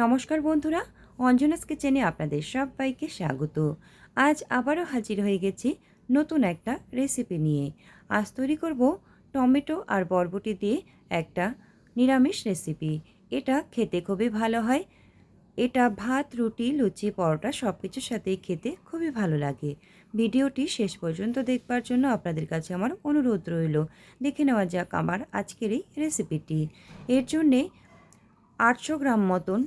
নমস্কার বন্ধুরা অঞ্জনাস কিচেনে আপনাদের সবাইকে স্বাগত। আজ আবারও হাজির হয়ে গেছি নতুন একটা রেসিপি নিয়ে। আজ তৈরি করব টমেটো আর বরবটি দিয়ে একটা নিরামিষ রেসিপি এটা খেতে খুবই ভালো হয়। এটা ভাত, রুটি, লুচি, পরোটা সব কিছুর সাথেই খেতে খুবই ভালো লাগে। ভিডিওটি শেষ পর্যন্ত দেখবার জন্য আপনাদের কাছে আমার অনুরোধ রইল। দেখে নেওয়া যাক আমার আজকের এই রেসিপিটি এর জন্যে আটশো গ্রাম মতন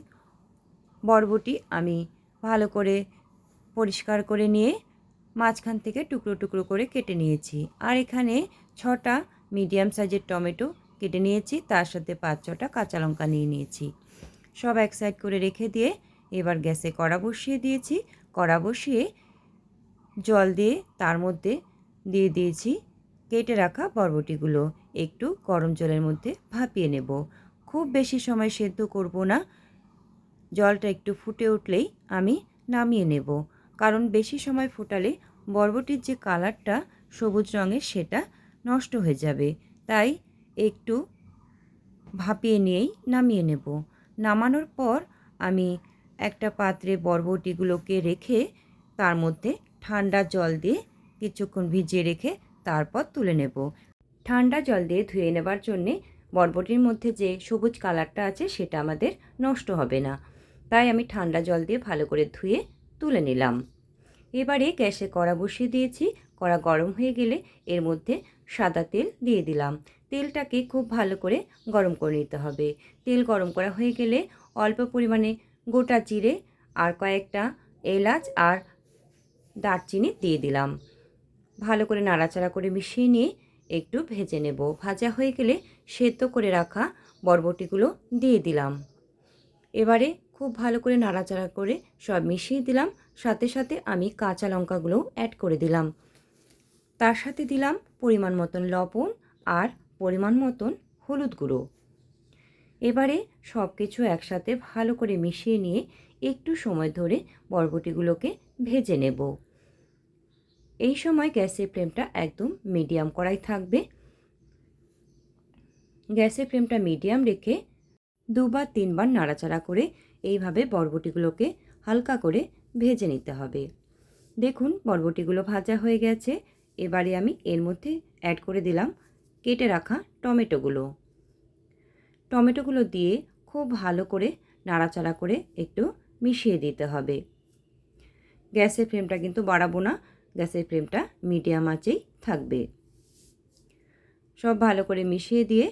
বরবটি আমি ভালো করে পরিষ্কার করে নিয়ে মাঝখান থেকে টুকরো টুকরো করে কেটে নিয়েছি। আর এখানে ছটা মিডিয়াম সাইজের টমেটো কেটে নিয়েছি, তার সাথে পাঁচ ছটা কাঁচা লঙ্কা নিয়ে নিয়েছি। সব এক সাইড করে রেখে দিয়ে এবার গ্যাসে কড়া বসিয়ে দিয়েছি। কড়া বসিয়ে জল দিয়ে তার মধ্যে দিয়ে দিয়েছি। কেটে রাখা বরবটিগুলো একটু গরম জলের মধ্যে ভাপিয়ে নেব। খুব বেশি সময় সেদ্ধ করব না জলটা একটু ফুটে উঠলেই আমি নামিয়ে নেব। কারণ বেশি সময় ফোটালে বরবটির যে কালারটা সবুজ রঙের সেটা নষ্ট হয়ে যাবে। তাই একটু ভাপিয়ে নিয়েই নামিয়ে নেব। নামানোর পর আমি একটা পাত্রে বরবটিগুলোকে রেখে তার মধ্যে ঠান্ডা জল দিয়ে কিছুক্ষণ ভিজিয়ে রেখে তারপর তুলে নেব। ঠান্ডা জল দিয়ে ধুয়ে নেবার জন্যে বরবটির মধ্যে যে সবুজ কালারটা আছে সেটা আমাদের নষ্ট হবে না। তাই আমি ঠান্ডা জল দিয়ে ভালো করে ধুয়ে তুলে নিলাম। এবারে গ্যাসে কড়া বসিয়ে দিয়েছি। কড়া গরম হয়ে গেলে এর মধ্যে সাদা তেল দিয়ে দিলাম। তেলটাকে খুব ভালো করে গরম করে নিতে হবে। তেল গরম করা হয়ে গেলে অল্প পরিমাণে গোটা জিরে আর কয়েকটা এলাচ আর দারচিনি দিয়ে দিলাম। ভালো করে নাড়াচাড়া করে মিশিয়ে নিয়ে একটু ভেজে নেব। ভাজা হয়ে গেলে সেদ্ধ করে রাখা বরবটিগুলো দিয়ে দিলাম। এবারে খুব ভালো করে নাড়াচাড়া করে সব মিশিয়ে দিলাম। সাথে সাথে আমি কাঁচা লঙ্কাগুলো অ্যাড করে দিলাম। তার সাথে দিলাম পরিমাণ মতন লবণ আর পরিমাণ মতন হলুদ গুঁড়ো। এবারে সব কিছু একসাথে ভালো করে মিশিয়ে নিয়ে একটু সময় ধরে বরবটিগুলোকে ভেজে নেব। এই সময় গ্যাসের ফ্লেমটা একদম মিডিয়াম করাই থাকবে। গ্যাসের ফ্লেমটা মিডিয়াম রেখে দুবার তিনবার নাড়াচাড়া করে এইভাবে বরবটিগুলোকে হালকা করে ভেজে নিতে হবে। দেখুন, বরবটিগুলো ভাজা হয়ে গেছে। এবারে আমি এর মধ্যে অ্যাড করে দিলাম কেটে রাখা টমেটোগুলো। টমেটোগুলো দিয়ে খুব ভালো করে নাড়াচাড়া করে একটু মিশিয়ে দিতে হবে। গ্যাসের ফ্লেমটা কিন্তু বাড়াবো না, গ্যাসের ফ্লেমটা মিডিয়াম আঁচেই থাকবে। সব ভালো করে মিশিয়ে দিয়ে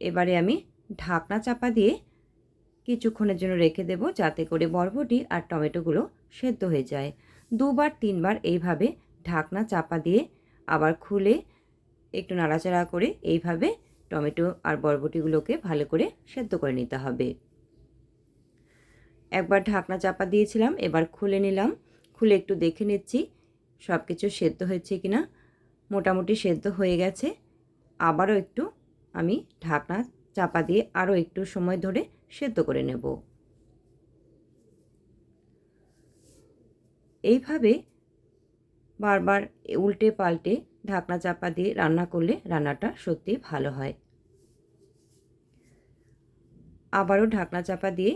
এবারে আমি ঢাকনা চাপা দিয়ে কিছুক্ষণের জন্য রেখে দেব যাতে করে বরবটি আর টমেটোগুলো সেদ্ধ হয়ে যায়। দুবার তিনবার এইভাবে ঢাকনা চাপা দিয়ে আবার খুলে একটু নাড়াচাড়া করে এইভাবে টমেটো আর বরবটিগুলোকে ভালো করে সেদ্ধ করে নিতে হবে। একবার ঢাকনা চাপা দিয়েছিলাম, এবার খুলে নিলাম। খুলে একটু দেখে নিচ্ছি সব কিছু সেদ্ধ হয়েছে কিনা। মোটামুটি সেদ্ধ হয়ে গেছে। আবারও একটু আমি ঢাকনা চাপা দিয়ে আরও একটু সময় ধরে সেদ্ধ করে নেব। এইভাবে বারবার উল্টে পাল্টে ঢাকনা চাপা দিয়ে রান্না করলে রান্নাটা সত্যি ভালো হয়। আবারও ঢাকনা চাপা দিয়ে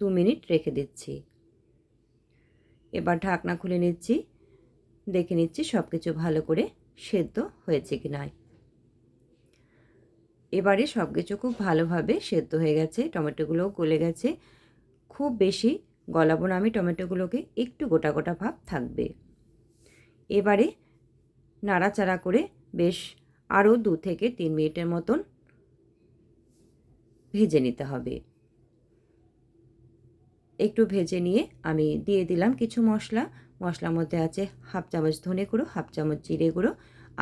দু মিনিট রেখে দিচ্ছি। এবার ঢাকনা খুলে নিচ্ছি, দেখে নিচ্ছি সব কিছু ভালো করে সেদ্ধ হয়েছে কি নয় এবারে সব কিছু খুব ভালোভাবে সেদ্ধ হয়ে গেছে, টমেটোগুলোও গলে গেছে। খুব বেশি গলাবো না আমি, টমেটোগুলোকে একটু গোটা গোটা ভাব থাকবে। এবারে নাড়াচাড়া করে বেশ আরও দু থেকে তিন মিনিটের মতন ভেজে নিতে হবে। একটু ভেজে নিয়ে আমি দিয়ে দিলাম কিছু মশলা। মশলার মধ্যে আছে হাফ চামচ ধনে গুঁড়ো, হাফ চামচ জিরে গুঁড়ো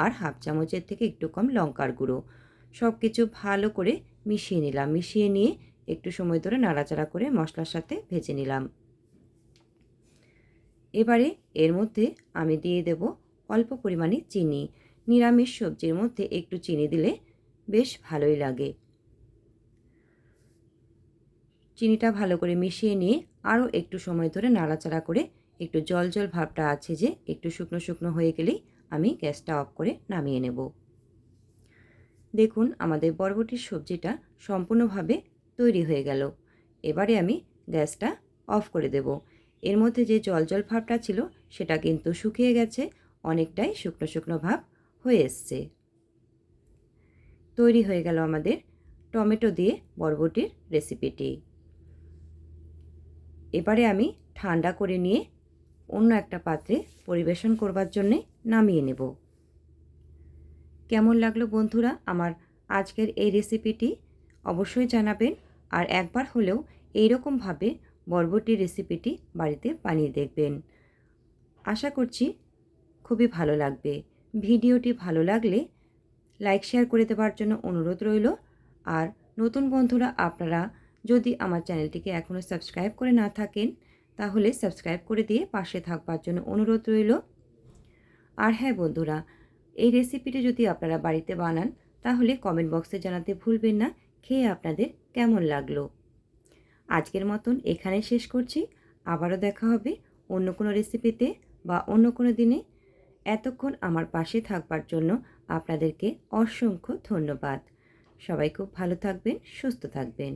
আর হাফ চামচের থেকে একটু কম লঙ্কার গুঁড়ো। সব কিছু ভালো করে মিশিয়ে নিলাম। মিশিয়ে নিয়ে একটু সময় ধরে নাড়াচাড়া করে মশলার সাথে ভেজে নিলাম। এবারে এর মধ্যে আমি দিয়ে দেব অল্প পরিমাণে চিনি। নিরামিষ সবজির মধ্যে একটু চিনি দিলে বেশ ভালোই লাগে। চিনিটা ভালো করে মিশিয়ে নিয়ে আরও একটু সময় ধরে নাড়াচাড়া করে একটু জল জল ভাবটা আছে যে একটু শুকনো শুকনো হয়ে গেলেই আমি গ্যাসটা অফ করে নামিয়ে নেব। দেখুন আমাদের বরবটির সবজিটা সম্পূর্ণভাবে তৈরি হয়ে গেল। এবারে আমি গ্যাসটা অফ করে দেব। এর মধ্যে যে জল জল ভাবটা ছিল সেটা কিন্তু শুকিয়ে গেছে, অনেকটাই শুকনো শুকনো ভাব হয়ে এসছে। তৈরি হয়ে গেল আমাদের টমেটো দিয়ে বরবটির রেসিপিটি। এবারে আমি ঠান্ডা করে নিয়ে অন্য একটা পাত্রে পরিবেশন করবার জন্যে নামিয়ে নেব। কেমন লাগল বন্ধুরা আমার আজকের এই রেসিপিটি অবশ্যই জানাবেন আর একবার হলেও এইরকমভাবে বরবটি রেসিপিটি বাড়িতে বানিয়ে দেখবেন। আশা করছি খুবই ভালো লাগবে। ভিডিওটি ভালো লাগলে লাইক শেয়ার করে দেওয়ার জন্য অনুরোধ রইল। আর নতুন বন্ধুরা আপনারা যদি আমার চ্যানেলটিকে এখনও সাবস্ক্রাইব করে না থাকেন, তাহলে সাবস্ক্রাইব করে দিয়ে পাশে থাকবার জন্য অনুরোধ রইল। আর হ্যাঁ বন্ধুরা এই রেসিপিটি যদি আপনারা বাড়িতে বানান, তাহলে কমেন্ট বক্সে জানাতে ভুলবেন না। খেয়ে আপনাদের কেমন লাগল? আজকের মতন এখানে শেষ করছি। আবারও দেখা হবে অন্য কোনো রেসিপিতে বা অন্য কোনো দিনে। এতক্ষণ আমার পাশে থাকবার জন্য আপনাদেরকে অসংখ্য ধন্যবাদ। সবাই খুব ভালো থাকবেন, সুস্থ থাকবেন।